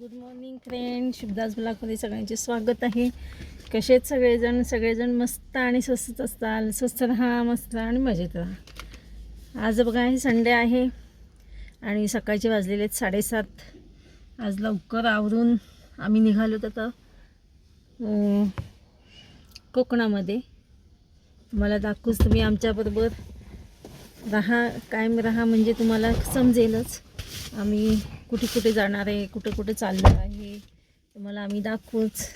Good morning friend शुभदास ब्लॉकमध्ये सगळ्यांचे स्वागत आहे. कसेच सगळेजण? सगळेजण मस्त आणि स्वस्त असताल. स्वस्त राहा मस्त राहा आणि मजेत राहा. आज बघा हे संडे आहे आणि सकाळचे वाजलेले आहेत साडेसात. आज लवकर आवरून आम्ही निघालो तर कोकणामध्ये. तुम्हाला दाखवूच तुम्ही आमच्याबरोबर राहा कायम राहा म्हणजे तुम्हाला समजेलच. आम्ही कुठे कुठे जाणार आहे कुठे कुठे चालणार आहे तुम्हाला आम्ही दाखवूच.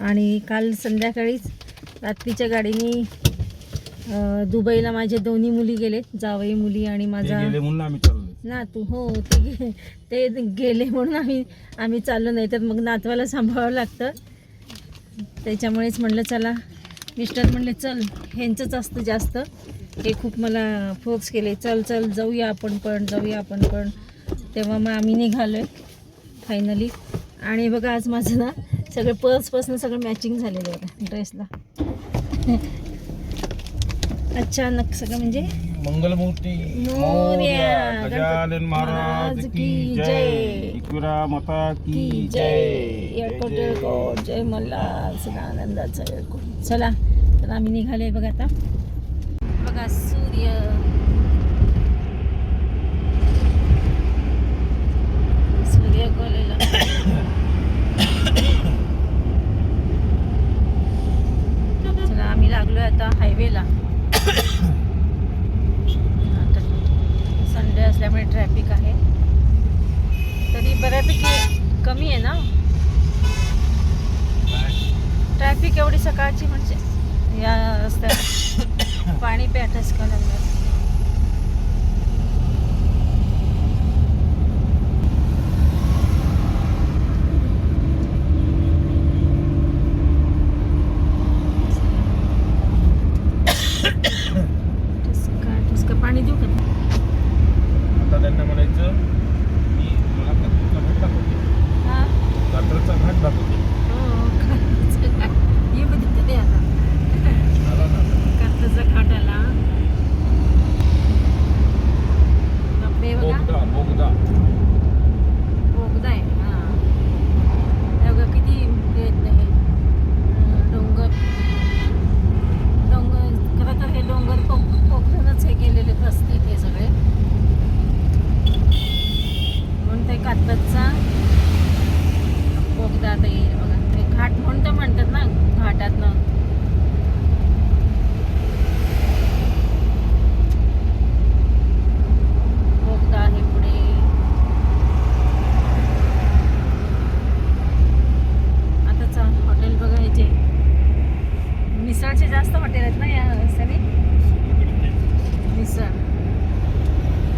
आणि काल संध्याकाळीच रात्रीच्या गाडीने दुबईला माझे दोन्ही मुली गेलेत जावई मुली आणि माझा गेले चाललो ना तू हो ते गे ते गेले म्हणून आम्ही आम्ही चाललो नाही तर मग नातवाला सांभाळावं लागतं. त्याच्यामुळेच म्हणलं चला. मिस्टर म्हणले चल ह्यांचंच असतं जास्त. हे खूप मला फोर्स केले चल चल जाऊया आपण पण जाऊया आपण पण. तेव्हा मग आम्ही निघालो आहे फायनली आणि बघा आज माझं ना सगळं पर्सपासून सगळं मॅचिंग झालेलं आहे ड्रेसला अचानक सगळं म्हणजे मंगलमूर्ती मोरया. गजानन गणपती महाराज महाराज की जय. माता की जय. जय. जय मल्हार सदा आनंदाचा येळकोट चला तर आम्ही निघालोय बघा आता बघा सूर्य सूर्य गोलेला चला आम्ही लागलोय आता हायवेला आता संडे असल्यामुळे ट्रॅफिक आहे. तरी बऱ्यापैकी कमी आहे ना? ट्रॅफिक एवढी सकाळची म्हणजे या रस्त्यात पाणी पेटच का लागलं ठसका ठसका पाणी देऊ का आता त्यांना म्हणायचं मी मला कात्रचा घाट दाखवते हा कात्रचा घाट दाखवते हो खरंच काय. ये बघितलं ते आता आला ना कात्रचा घाट आला बापरे बघा बोगदा बोगदा बोगदा आहे हा हे बघा किती हे आहेत हे अं, डोंगर डोंगर खरं तर हे डोंगर कोक कोकणूनच हे केलेले रस्ते ते सगळे म्हणून ते कात्रजचा बोगदा आता येईल बघा ते घाट म्हणून तर म्हणतात ना घाटातनं बोगदा आहे पुढे आता चा हॉटेल बघायचे मिसळचे जास्त हॉटेल आहेत ना या रस्त्याने मिसळ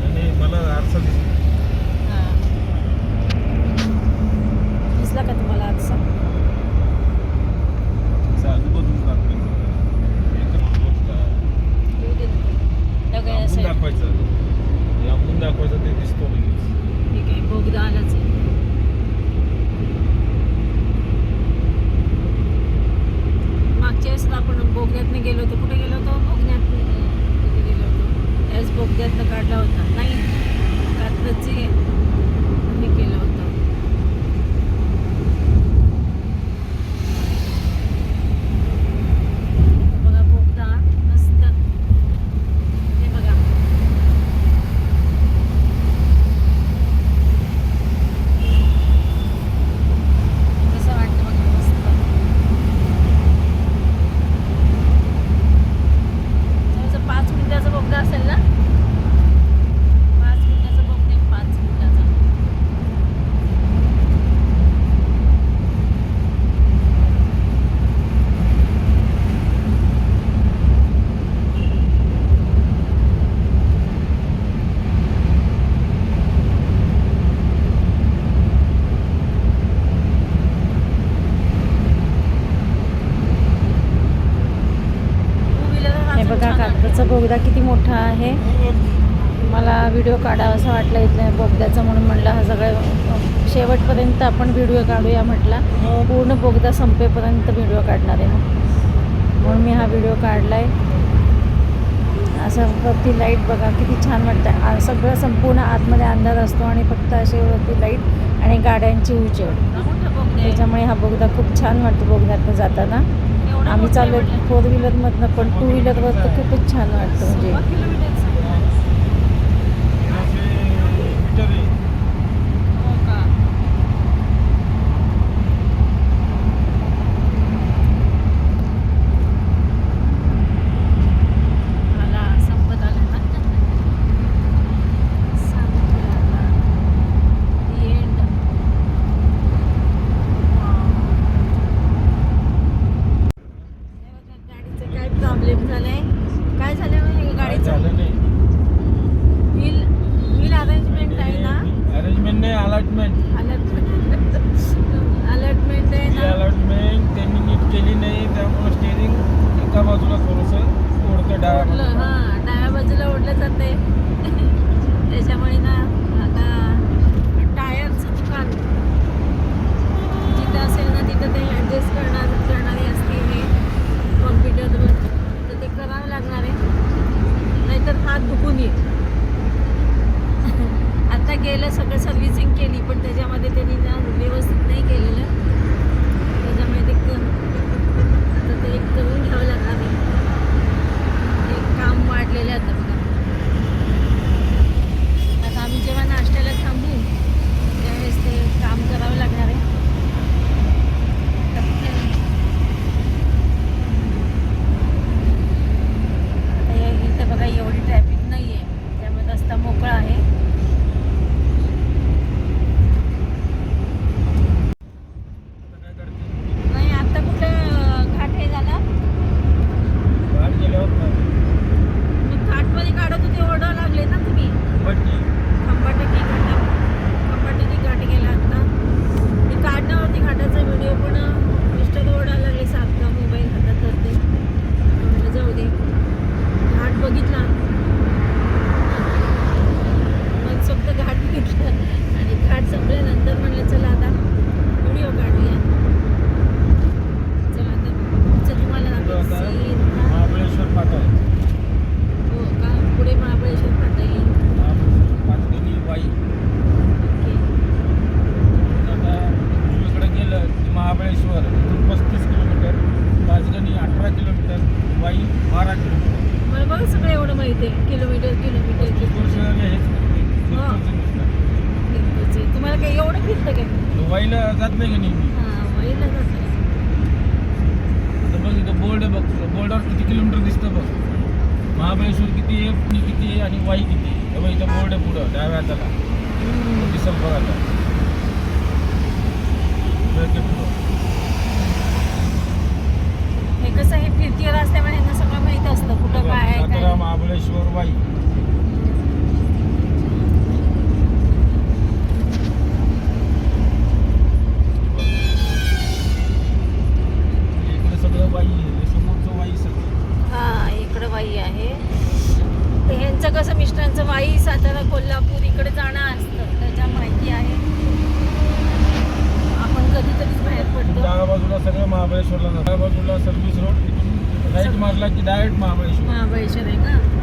आणि मला आरसा दिसला हां दिसला का तुम्हाला आजचा तिचा आजूबाजूला दाखवायचं एकदम बोगदा. येऊ दे ना. त्या काय लांबून असं आहे. दाखवायचं लांबून दाखवायचं ते दिसतो लगेच इकडचा बोगदा किती मोठा आहे? मला व्हिडिओ काढावा असं वाटलं इथल्या बोगद्याचा म्हणून म्हटलं हा सगळं शेवटपर्यंत आपण व्हिडिओ काढूया म्हटला. पूर्ण बोगदा संपेपर्यंत व्हिडिओ काढणार आहे म्हणून मी हा व्हिडिओ काढला आहे असं वरती लाइट बघा किती छान वाटतं आहे सगळं संपूर्ण आतमध्ये अंधार असतो आणि फक्त असे वरती लाइट आणि गाड्यांची उजेड. त्याच्यामुळे हा बोगदा खूप छान वाटतो बोगद्यातनं जाताना. आम्ही चाललो फोर व्हीलरमधनं पण टू व्हीलरवर तर खूपच छान वाटतं म्हणजे. वेळेला सगळं सर्व्हिसिंग केली पण त्याच्यामध्ये त्यांनी ना व्यवस्थित नाही केलेलं. त्याच्यामध्ये ते तर ते एक आणि वाई किती? तेव्हा इथं बोर्ड आहे पुढं डाव्या हाताला. डिसेंबर आता. पुढं. हे कसं हे फिरती रस्त्यामुळे ह्यांना सगळं माहीत असतं कुठं काय आहे काय महाबळेश्वर वाई. इकडे सगळं बाई आहे समोरचं वाई सगळं. हा इकडं वाई आहे. यांचं ह्यांचं कसं मिस्टरांचं वाई सातारा कोल्हापूर इकडे जाणं असतं त्याच्या माहिती आहे. आपण कधीतरीच बाहेर पडतो. डाव्या बाजूला सगळं महाबळेश्वरला डाव्या बाजूला सर्व्हिस रोड राईट मारला की डायरेक्ट महाबळेश्वर. महाबळेश्वर आहे का?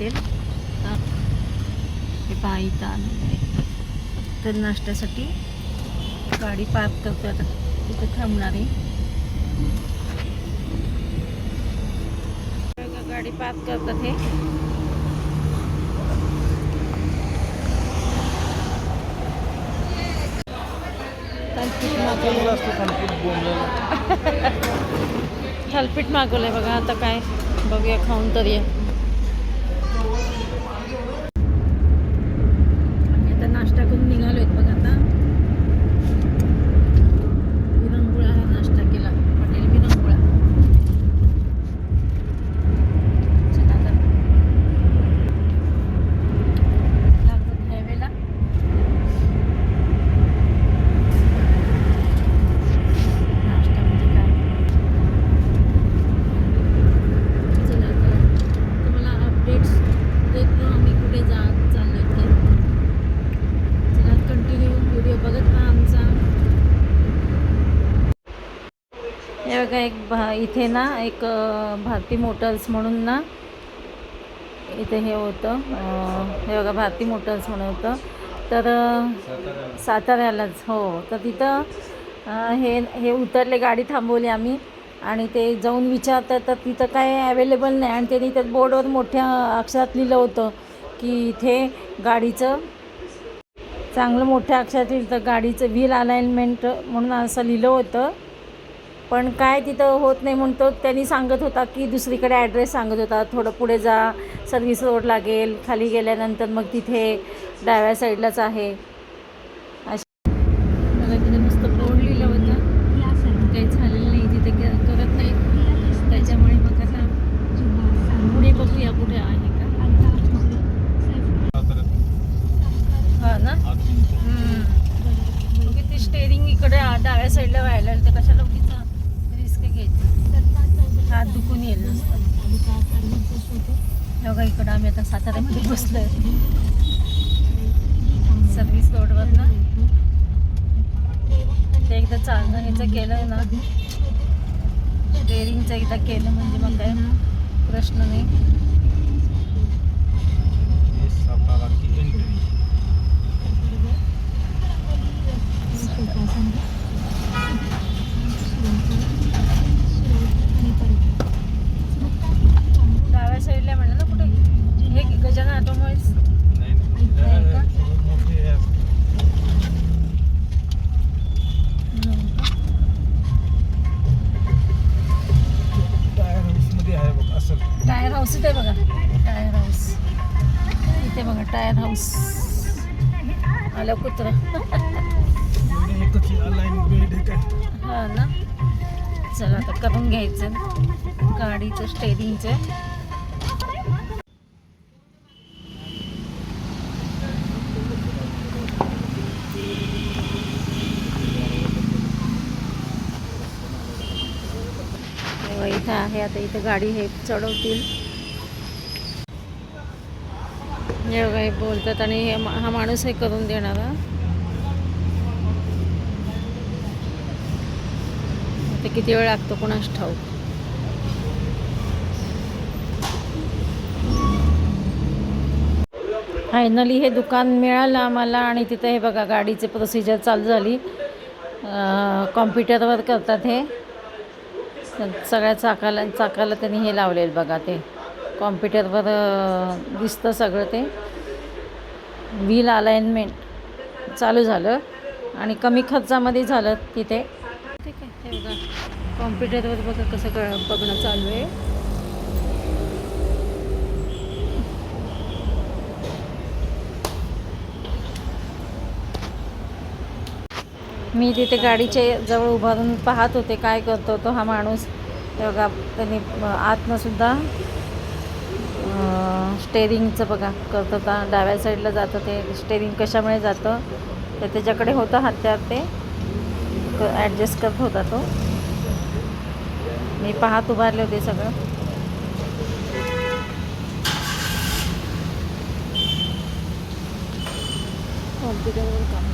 भेटेल हे पाहिता तर नाश्त्यासाठी गाडी पार्क करतो आता. तिथे थांबणार आहे. गाडी पार्क करतात हे. थालपीठ मागवलंय. बघा. आता काय? बघूया खाऊन तरी एक भा इथे ना एक भारती मोटर्स म्हणून ना इथे हे होतं हे बघा भारती मोटर्स म्हणून होतं. तर साताऱ्यालाच हो. तर तिथं हे हे उतरले गाडी थांबवली आम्ही आणि ते जाऊन विचारतात तर तिथं काय अवेलेबल नाही आणि त्यांनी त्या बोर्डवर मोठ्या अक्षरात लिहिलं होतं की इथे गाडीचं चांगलं मोठ्या अक्षरात लिहिलं तर गाडीचं व्हील अलाइनमेंट म्हणून असं लिहिलं होतं. पण काय तिथं होत नाही म्हणतो त्यांनी सांगत होता की दुसरीकडे ॲड्रेस सांगत होता. थोडं पुढे जा सर्व्हिस रोड लागेल खाली गेल्यानंतर मग तिथे डाव्या साईडलाच आहे अशा मला तिथे मस्त बोर्ड लिहिलं होतं काही झालेलं नाही तिथे क- करत नाही त्याच्यामुळे मग आता पुढे बघूया कुठे आहे का हा ना मग ते स्टेअरिंग इकडे आ- डाव्या साईडला व्हायला तर कशाला उगीच रिस्क घ्यायची हात दुखून येईल नुसतं बघा इकडं आम्ही आता साताऱ्यामध्ये बसलोय. सर्व्हिस रोडवर ना ते एकदा चालणं ह्याचं केलं ना. स्टेअरिंगचं एकदा केलं म्हणजे मग काय? प्रश्न नाही. साताराची एंट्री साईडला म्हणा ना कुठे? हे गजानन ऑटोमोबाईल्स का? टायर हाऊस इथे बघा. टायर हाऊस इथे बघा टायर हाऊस आलं कुत्र. हा ना? चला आता करून घ्यायचं. गाडीचं स्टेरिंगचं तेव्हा इथं आहे. आता इथं गाडी हे चढवतील. हे बोलतात आणि हे मा- हा माणूस हे करून देणार ते आता किती वेळ लागतो कोणास ठाऊक? फायनली हे दुकान मिळालं आम्हाला आणि तिथं हे बघा गाडीचे प्रोसिजर चालू झाली. कॉम्प्युटरवर करतात हे. सगळ्या चाकाला चाकाला त्यांनी हे लावलेलं बघा ते. कॉम्प्युटरवर दिसतं सगळं ते. व्हील अलाइनमेंट चालू झालं आणि कमी खर्चामध्ये झालं तिथे. ठीक आहे हे बघा. कॉम्प्युटरवर बघा कसं कळ बघणं चालू आहे. मी तिथे गाडीच्या जवळ उभारून पाहत होते काय करतो तो हा माणूस. बघा त्यांनी आतनंसुद्धा स्टेरिंगचं बघा करत होता. डाव्या साईडला जातं ते स्टेरिंग कशामुळे जातं? तर त्याच्याकडे होतं हत्यार ते. ॲडजस्ट करत होता तो. मी पाहत उभारले होते सगळं. कॉम्प्युटरवर काम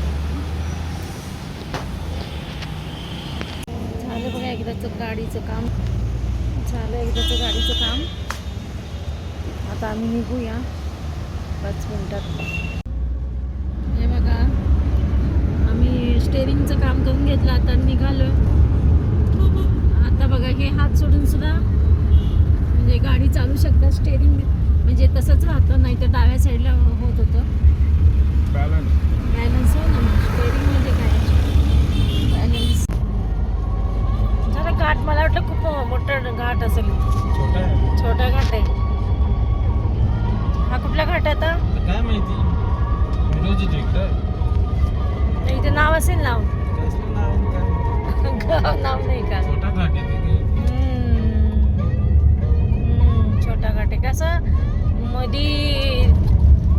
झालं बघा एकदाचं गाडीचं काम झालं एकदाचं गाडीचं काम. आता आम्ही निघूया. पाच मिनिटात. हे बघा आम्ही स्टेरिंगचं काम करून घेतलं आता निघालो आता बघा हे हात सोडून सुद्धा म्हणजे गाडी चालू शकतात स्टेरिंग म्हणजे तसंच राहतं नाही तर डाव्या साईडला होत होतं. बॅलन्स बॅलन्स हो ना स्टेरिंग घाट मला वाटलं खूप मोठा घाट असेल. छोटा घाट आहे. हा कुठला घाट आहे आता? काय माहिती? इथे नाव असेल नाव. नाव नाही का? छोटा घाट आहे छोटा घाट कसं मधी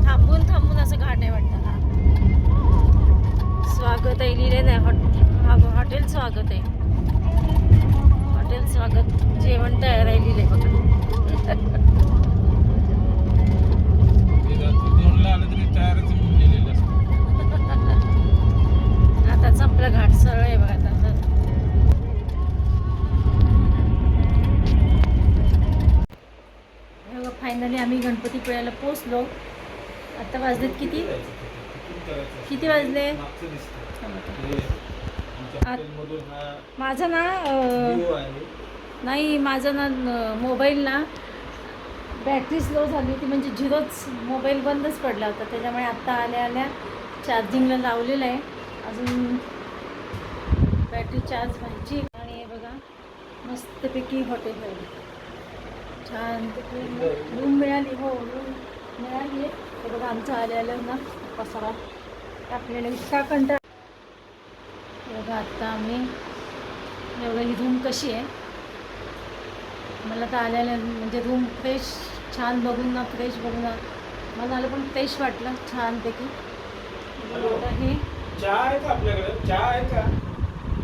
थांबून थांबून असं घाट आहे वाटतं. स्वागत आहे लिहिले नाही हॉट हॉटेल स्वागत आहे. स्वागत जेवण तयार आहे लिहिले. आता घाट सरळ आहे बघा आता. फायनली आम्ही गणपतीपुळ्याला पोचलो आता वाजलेत किती? किती वाजले? माझं ना नाही माझं ना मोबाईल ना बॅटरी स्लो झाली होती म्हणजे झिरोच मोबाईल बंदच पडला होता. त्याच्यामुळे आत्ता आल्या आल्या चार्जिंगला लावलेलं आहे. अजून बॅटरी चार्ज व्हायची आणि हे बघा मस्तपैकी हॉटेल आहे छान रूम मिळाली हो रूम मिळाली आहे. बघा आमचं आल्या आलं ना पसारा टाकलेला इतका कंटाळ. बघा आत्ता आम्ही एवढं ही रूम कशी आहे. मला तर आल्याला म्हणजे रूम फ्रेश छान बघून ना फ्रेश बघून ना. मला आलं पण फ्रेश वाटलं छानपैकी. एवढं हे. चहा आहे का आपल्याकडे? चहा आहे का?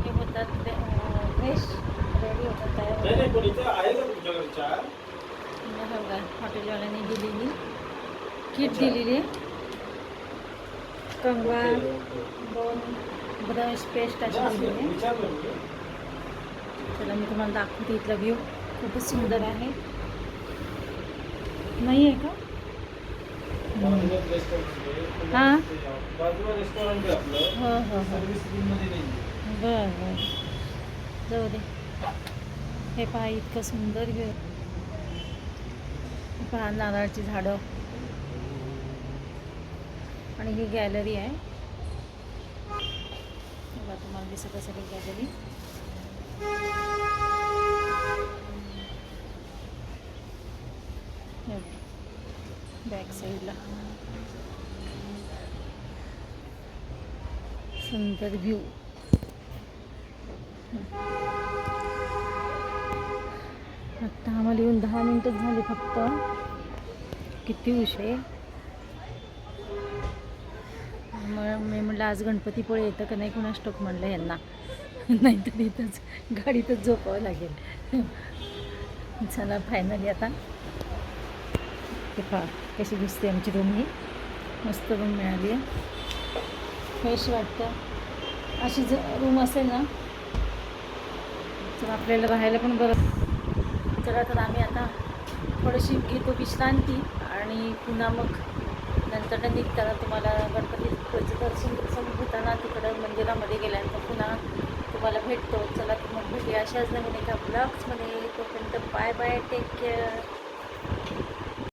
हे होतात फ्रेश रेडी होतात नाही तयार नाही पण इथं आहे का तुमच्याकडे चहा? मला बघा हॉटेलवाल्याने दिलेली. किट दिलेली. कंगवा दोन ब्रश पेस्ट अशी दिलेली. चला मी तुम्हाला दाखवते इथला व्ह्यू खूपच सुंदर आहे. नाही आहे का? हां. हो हो हो. बरं बरं. जाऊ दे. हे पहा इतकं सुंदर घे पहा नारळाची झाडं. आणि ही गॅलरी आहे. बघा तुम्हाला दिसत असेल गॅलरी. बॅक साईडला सुंदर व्ह्यू आत्ता आम्हाला येऊन दहा मिनटंच झाली फक्त. किती उशीर मग मी म्हटलं आज गणपतीपुळे येतं का नाही? कुणास स्टॉक म्हणलं यांना. नाहीतर इथंच गाडीतच झोपावं लागेल. चला फायनली आता. ते पहा कशी दिसते आमची रूम ही मस्त रूम मिळाली आहे. फ्रेश वाटतं. अशी ज रूम असेल ना तर आपल्याला राहायला पण बरं. चला तर आम्ही आता थोडीशी घेतो विश्रांती आणि पुन्हा मग नंतर निघताना तुम्हाला गणपतीचं दर्शन दर्शन घेताना तिकडं मंदिरामध्ये गेल्यानंतर पुन्हा तुम्हाला भेटतो. चला तर मग भेटूया. अशाच नवीन एका ब्लॉग्समध्ये तोपर्यंत बाय बाय टेक केअर